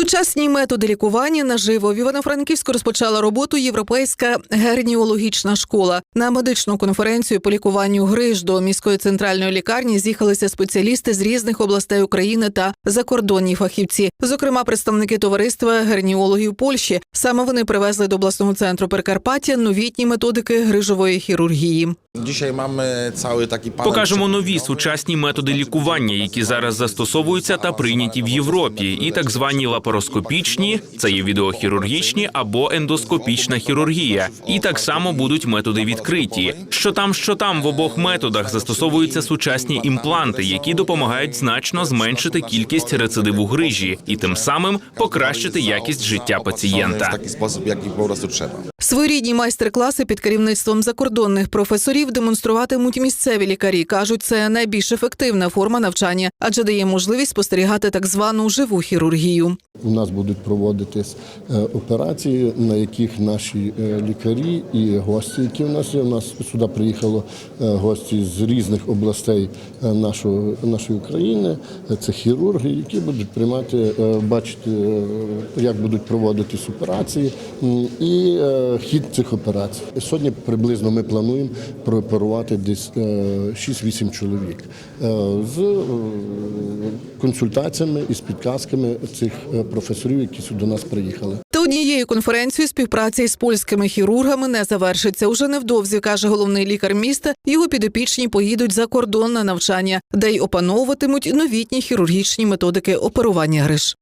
Сучасні методи лікування наживо в Івано-Франківську розпочала роботу Європейська герніологічна школа. На медичну конференцію по лікуванню гриж до міської центральної лікарні з'їхалися спеціалісти з різних областей України та закордонні фахівці, зокрема представники товариства герніологів Польщі. Саме вони привезли до обласного центру Прикарпаття новітні методики грижової хірургії. Dzisiaj mamy cały taki panel. Покажемо нові сучасні методи лікування, які зараз застосовуються та прийняті в Європі, і так звані лапароскопічні, це є відеохірургічні або ендоскопічна хірургія. І так само будуть методи відкриті. Що там, що там в обох методах застосовуються сучасні імпланти, які допомагають значно зменшити кількість рецидиву грижі і тим самим покращити якість життя пацієнта. taki sposób, jaki po prostu trzeba. Своєрідні майстер-класи під керівництвом закордонних професорів демонструватимуть місцеві лікарі. кажуть, це найбільш ефективна форма навчання, адже дає можливість спостерігати так звану живу хірургію. У нас будуть проводитись е, операції, на яких наші е, лікарі і гості, які у нас є. У нас сюди приїхало е, гості з різних областей нашого, нашої України. Це хірурги, які будуть приймати, бачити, як будуть проводитись операції і хід цих операцій. Сьогодні приблизно ми плануємо прооперувати десь е, 6-8 чоловік е, з е, консультаціями і з підказками цих е, професорів, які сюди до нас приїхали. Та однією конференцією співпраця із польськими хірургами не завершиться. Уже невдовзі каже головний лікар міста. Його підопічні поїдуть за кордон на навчання, де й опановуватимуть новітні хірургічні методики оперування гриж.